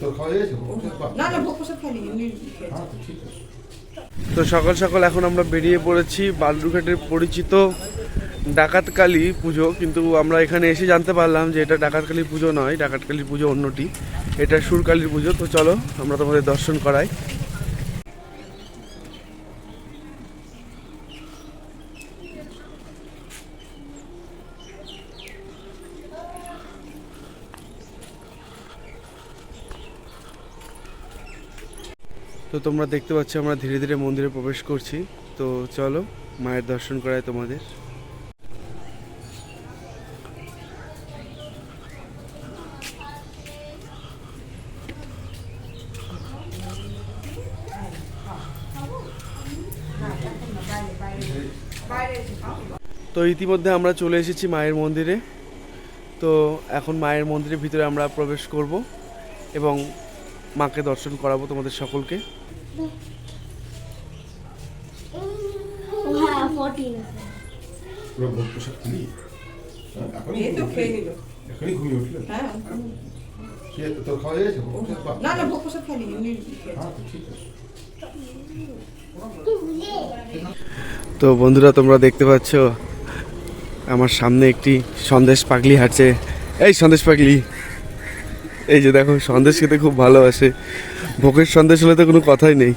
তো আছে তো সকাল সকাল এখন আমরা বেরিয়ে পড়েছি বালুরঘাটের পরিচিত ডাকাতকালী পুজো কিন্তু আমরা এখানে এসে জানতে পারলাম যে এটা ডাকাতকালী পুজো নয় ডাকাতকালী পুজো অন্যটি। এটা সুরকালীর পুজো তো চলো আমরা তোমাদের দর্শন করাই। তো তোমরা দেখতে পাচ্ছ, আমরা ধীরে ধীরে মন্দিরে প্রবেশ করছি। তো চলো, মায়ের দর্শন করায় তোমাদের। তো ইতিমধ্যে আমরা চলে এসেছি মায়ের মন্দিরে। তো এখন মায়ের মন্দিরের ভিতরে আমরা প্রবেশ করব এবং মাকে দর্শন করাবো তোমাদের সকলকে। হ্যাঁ হ্যাঁ, হ্যাঁ। হ্যাঁ তো বন্ধুরা তোমরা দেখতে পাচ্ছ আমার সামনে একটি সন্দেশ পাগলি হাঁটছে। এই সন্দেশ পাগলি এই যে দেখো সন্দেশ খেতে খুব ভালোবাসে। ভোগের সন্দেশ হলে তো কোনো কথাই নেই।